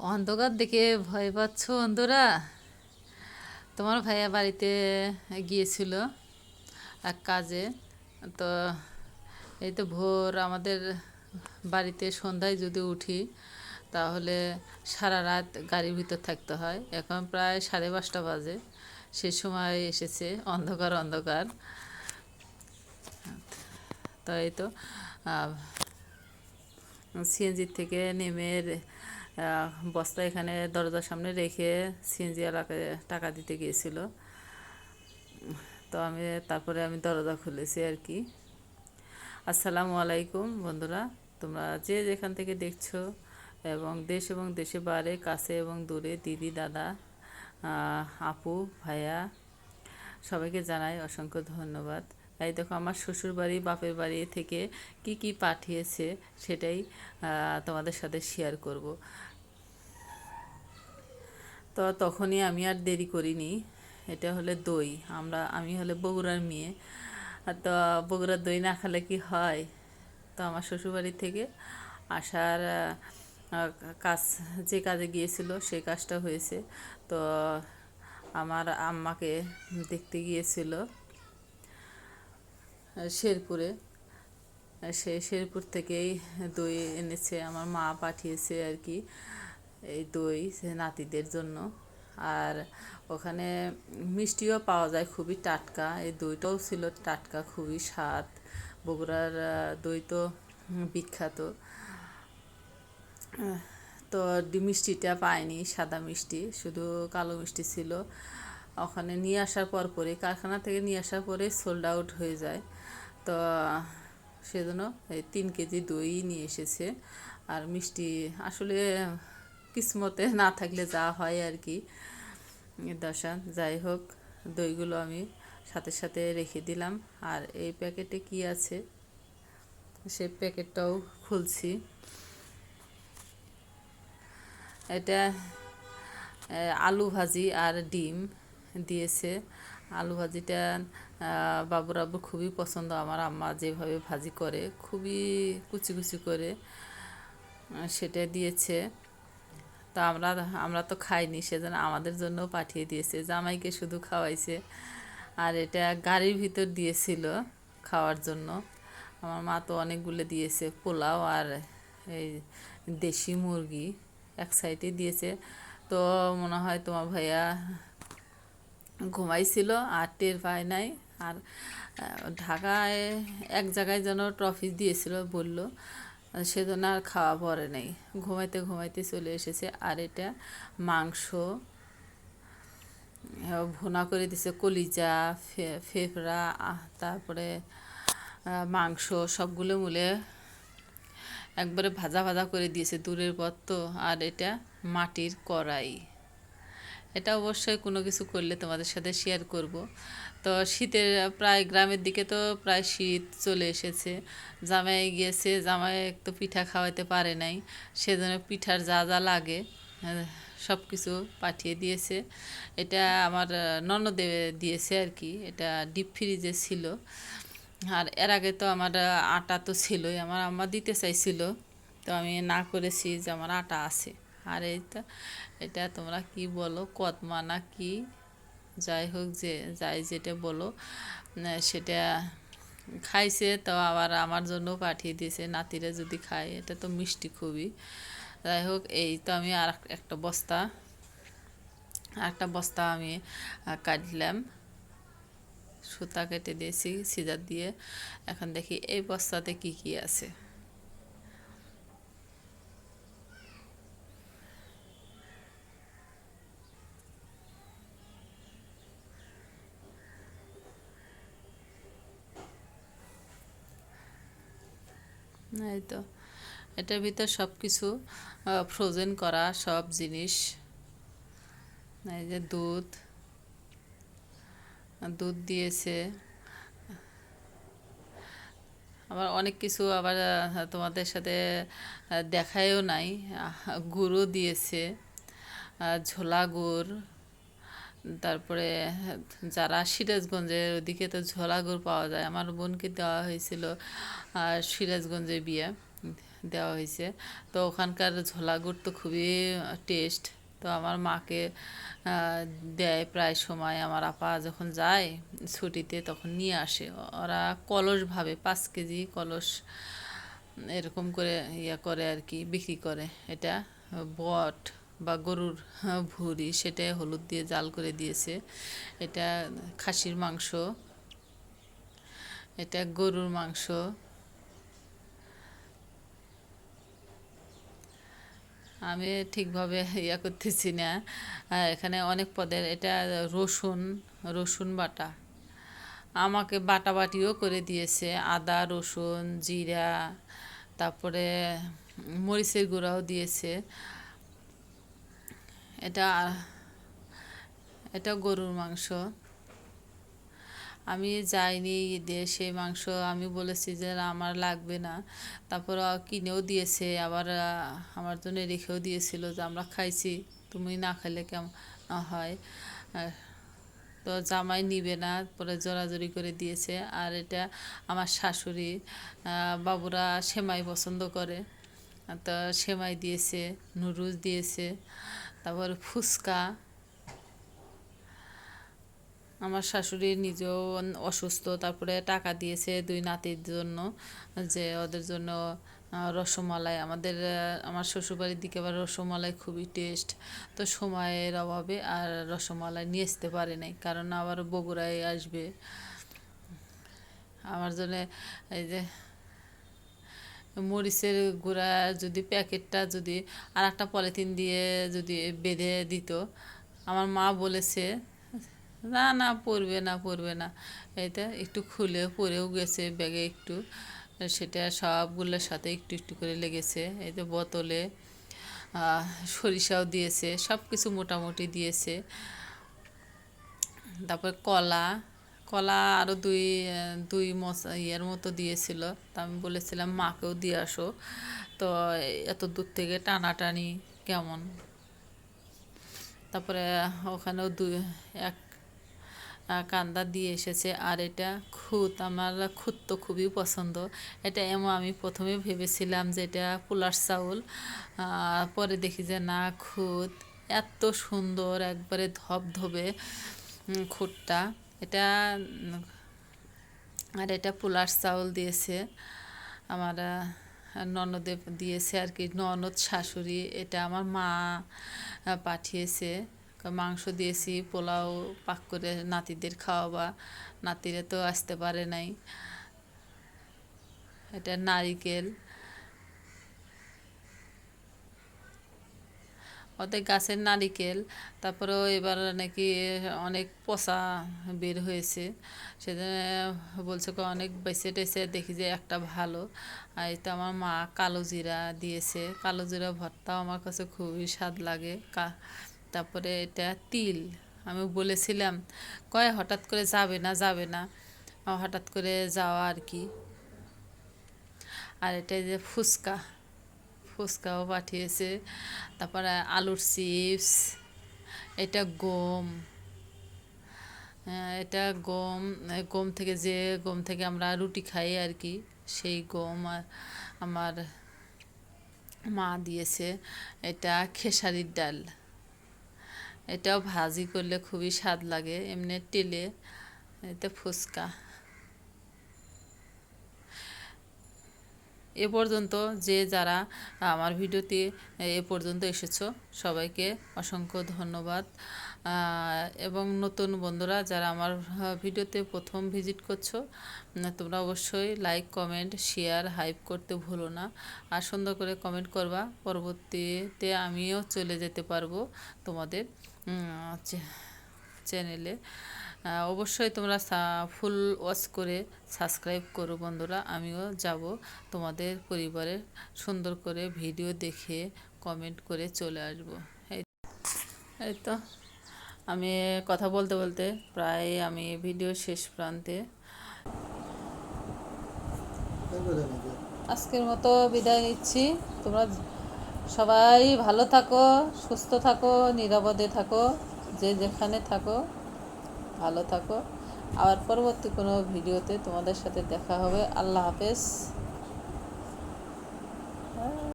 অন্ধকার দেখে ভয় পাচ্ছ অন্ধরা তোমার ভাইয়া বাড়িতে গিয়েছিল এক কাজে। তো এই তো ভোর, আমাদের বাড়িতে সন্ধ্যায় যদি উঠি, তাহলে সারা রাত গাড়ির ভিতর থাকতে হয়। এখন প্রায় সাড়ে পাঁচটা বাজে। সে সময় এসেছে অন্ধকার অন্ধকার। তো এই তো সিএনজির থেকে নেমে বস্তা এখানে দরজার সামনে রেখে সিএনজি এলাকায় টাকা দিতে গিয়েছিল। তো আমি তারপরে আমি দরজা খুলেছি আর কি। আসসালামু আলাইকুম বন্ধুরা, তোমরা যে যেখান থেকে দেখছ এবং দেশ এবং দেশে বাইরে, কাছে এবং দূরে, দিদি, দাদা আপু, ভাইয়া, সবাইকে জানাই অসংখ্য ধন্যবাদ। এই দেখো আমার শ্বশুর বাড়ি বাপের বাড়ি থেকে কি কি পাঠিয়েছে সেটাই তোমাদের সাথে শেয়ার করব। তো তখনই আমি আর দেরি করিনি। এটা হলে দই। আমরা, আমি হলে বগুড়ার মেয়ে। তো বগুড়ার দই না খেলে কি হয়? তো আমার শ্বশুরবাড়ি থেকে আসার কাজ, যে কাজে গিয়েছিল সেই কাজটা হয়েছে। তো আমার আম্মাকে দেখতে গিয়েছিল। শেরপুরে। সে শেরপুর থেকেই দই এনেছে, আমার মা পাঠিয়েছে আর কি, এই দই নাতিদের জন্য। আর ওখানে মিষ্টিও পাওয়া যায় খুবই টাটকা, এই দইটাও ছিল টাটকা, খুবই স্বাদ। বগুড়ার দই তো বিখ্যাত। তো মিষ্টিটা পাইনি, সাদা মিষ্টি, শুধু কালো মিষ্টি ছিল। ওখানে নিয়ে আসার পর পরে কারখানা থেকে নিয়ে আসার পরে সোল্ড আউট হয়ে যায়। তো সেজন্য এই তিন কেজি দই নিয়ে এসেছে। আর মিষ্টি আসলে কিসমতে না থাকলে যা হয় আর কি। দশা, যাই হোক, দইগুলো আমি সাথে সাথে রেখে দিলাম। আর এই প্যাকেটে কি আছে? সেই প্যাকেটটাও খুলছি। এটা আলু ভাজি আর ডিম। দিয়েছে। আলু ভাজিটা বাবুর আব্বু খুবই পছন্দ। আমার আম্মা যেভাবে ভাজি করে, খুবই কুচি কুচি করে সেটা দিয়েছে। তো আমরা আমরা তো খাইনি, সেজন্য আমাদের জন্য পাঠিয়ে দিয়েছে। জামাইকে শুধু খাওয়াইছে। আর এটা গাড়ির ভিতর দিয়েছিল খাওয়ার জন্য। আমার মা তো অনেকগুলো দিয়েছে, পোলাও আর এই দেশি মুরগি এক সাইডে দিয়েছে। তো মনে হয় তোমার ভাইয়া ঘুমাইছিল আর টের পায় নাই আর ঢাকায় এক জায়গায় যেন ট্রফি দিয়েছিল বলল, সেজন্য আর খাওয়া পরে নাই। ঘুমাইতে ঘুমাইতে চলে এসেছে আর এটা মাংস ভুনা করে দিছে, কলিজা ফেফড়া তারপরে মাংস সবগুলো মিলে একবারে ভাজা ভাজা করে দিয়েছে দূরের পর তো। আর এটা মাটির কড়াই। এটা অবশ্যই কোনো কিছু করলে তোমাদের সাথে শেয়ার করব। তো শীতের প্রায় গ্রামের দিকে তো প্রায় শীত চলে এসেছে। জামাই গিয়েছে, জামাই তো পিঠা খাওয়াতে পারে নাই। সেজন্য পিঠার যা যা লাগে সব কিছু পাঠিয়ে দিয়েছে। এটা আমার ননদে দিয়েছে আর কি। এটা ডিপ ফ্রিজে ছিল। আর এর আগে তো আমার আটা তো ছিলই। আমার আম্মা দিতে চাইছিল। তো আমি না করেছি যে আমার আটা আছে। আর এইটা এটা তোমরা কি বলো, কদমা না কি? যাই হোক যে, যাই যেটা বলো সেটা খাইছে, তো আবার আমার জন্য পাঠিয়ে দিয়েছে, নাতিরা যদি খায়, এটা তো মিষ্টি খুবই। যাই হোক, এই তো আমি আর একটা বস্তা একটা বস্তা আমি কাটলাম। সুতা কেটে দিয়েছি, সিজার দিয়ে। এখন দেখি এই বস্তাতে কি কি আছে। এই তো। এটার ভিতর সব কিছু ফ্রোজেন করা সব জিনিস। এই যে দুধ। দুধ দিয়েছে। আবার অনেক কিছু আবার তোমাদের সাথে দেখায়ও নাই। গুঁড়ো দিয়েছে। ঝোলা গুড় তারপরে যারা সিরাজগঞ্জের ওদিকে তো ঝোলা গুড় পাওয়া যায় আমার বোনকে দেওয়া হয়েছিল আহ, সিরাজগঞ্জে বিয়ে দেওয়া হয়েছে। তো ওখানকার ঝোলা গুড় তো খুবই টেস্ট তো আমার মাকে দেয় প্রায় সময়। আমার আপা যখন যায় ছুটিতে তখন নিয়ে আসে। ওরা কলস ভাবে পাঁচ কেজি কলস এরকম করে ইয়া করে আর কি বিক্রি করে। এটা বট বা গরুর ভুঁড়ি সেটা হলুদ দিয়ে জাল করে দিয়েছে। এটা খাসির মাংস, এটা গরুর মাংস, আমি ঠিকভাবে ইয়া করতেছি না। এখানে অনেক পদের, এটা রসুন রসুন বাটা। আমাকে বাটা বাটিও করে দিয়েছে, আদা, রসুন, জিরা, তারপরে মরিচের গুঁড়াও দিয়েছে। এটা এটা গরুর মাংস। আমি যাইনি ঈদে সেই মাংস। আমি বলেছি যে আমার লাগবে না। তারপর কিনেও দিয়েছে, আবার আমার জন্য রেখেও দিয়েছিল যে, আমরা খাইছি, তুমি না খেলে কেমন হয়। তো জামাই নিবে না, পরে জোরাজুরি করে দিয়েছে। আর এটা আমার শাশুড়ি বাবুরা সেমাই পছন্দ করে। তো সেমাই দিয়েছে, নুডলস দিয়েছে। তারপর ফুচকা। আমার শাশুড়ি নিজেও অসুস্থ, তারপরে টাকা দিয়েছে দুই নাতির জন্য যে ওদের জন্য রসমালাই। আমাদের আমার শ্বশুরবাড়ির দিকে আবার রসমালাই খুবই টেস্ট তো সময়ের অভাবে আর রসমালাই নিয়ে আসতে পারে নাই, কারণ আবার বগুড়ায় আসবে। আমার জন্য এই যে মরিচের গুঁড়া যদি প্যাকেটটা যদি আর একটা পলিথিন দিয়ে যদি বেঁধে দিত। আমার মা বলেছে, না না পড়বে না পড়বে না। এটা একটু খুলে পড়েও গেছে ব্যাগে একটু। সেটা সবগুলোর সাথে একটু একটু করে লেগেছে। এই যে বোতলে সরিষাও দিয়েছে সব কিছু মোটামুটি দিয়েছে। তারপর কলা কলা আরও দুই দুই মশ ইয়ের মতো দিয়েছিল। তা আমি বলেছিলাম, মাকেও দিয়ে আসো। তো এত দূর থেকে টানাটানি কেমন? তারপরে ওখানেও দুই, এক কান্দা দিয়ে এসেছে। আর এটা খুদ আমার খুদ তো খুবই পছন্দ। এটা এমন আমি প্রথমে ভেবেছিলাম যে এটা পোলার চাউল। পরে দেখি যে না খুদ এত সুন্দর, একবারে ধবধবে খুদটা এটা আর এটা পোলার চাউল দিয়েছে। আমার ননদে দিয়েছে আর কি, ননদ শাশুড়ি, এটা আমার মা পাঠিয়েছে। মাংস দিয়েছি, পোলাও পাক করে নাতিদের খাওয়াবা। নাতিরা তো আসতে পারে নাই। এটা নারিকেল। ওদের গাছের নারিকেল তারপরেও এবার নাকি অনেক পচা বের হয়েছে। সেজন্য বলছে কি অনেক বেছে টেছে, দেখি যে একটা ভালো। আর তো আমার মা কালো জিরা দিয়েছে। কালো জিরা ভর্তাও আমার কাছে খুবই স্বাদ লাগে। তারপরে এটা তিল। আমি বলেছিলাম, কয়, হঠাৎ করে যাবে না যাবে না। হঠাৎ করে যাওয়া আর কি। আর এটা যে ফুচকা। ফুচকাও পাঠিয়েছে। তারপরে আলুর চিপস, এটা গম এটা গম গম থেকে যে গম থেকে আমরা রুটি খাই আর কি, সেই গম আ- আমার মা দিয়েছে। এটা খেসারির ডাল। এটাও ভাজি করলে খুবই স্বাদ লাগে, এমনি তেলে এটা ফুচকা। এ পর্যন্ত যে যারা, আমার ভিডিওতে এ পর্যন্ত এসেছ, সবাইকে অসংখ্য ধন্যবাদ। এবং নতুন বন্ধুরা যারা আমার ভিডিওতে প্রথম ভিজিট করছ তোমরা অবশ্যই লাইক, কমেন্ট, শেয়ার, হাইপ করতে ভুলো না। আর সুন্দর করে কমেন্ট করবা, পরবর্তীতে আমিও চলে যেতে পারব তোমাদের চ্যানেলে। অবশ্যই তোমরা ফুল ওয়াচ করে সাবস্ক্রাইব করো বন্ধুরা। আমিও যাব তোমাদের পরিবারের সুন্দর করে ভিডিও দেখে কমেন্ট করে চলে আসব। এই তো আমি কথা বলতে বলতে প্রায় আমি ভিডিও শেষ প্রান্তে। আজকের মতো বিদায় নিচ্ছি। তোমরা সবাই ভালো থাকো, সুস্থ থাকো, নিরাপদে থাকো, যে যেখানে থাকো। ভালো থাকো। আবার পরবর্তী কোনো ভিডিওতে তোমাদের সাথে দেখা হবে। আল্লাহ হাফেজ।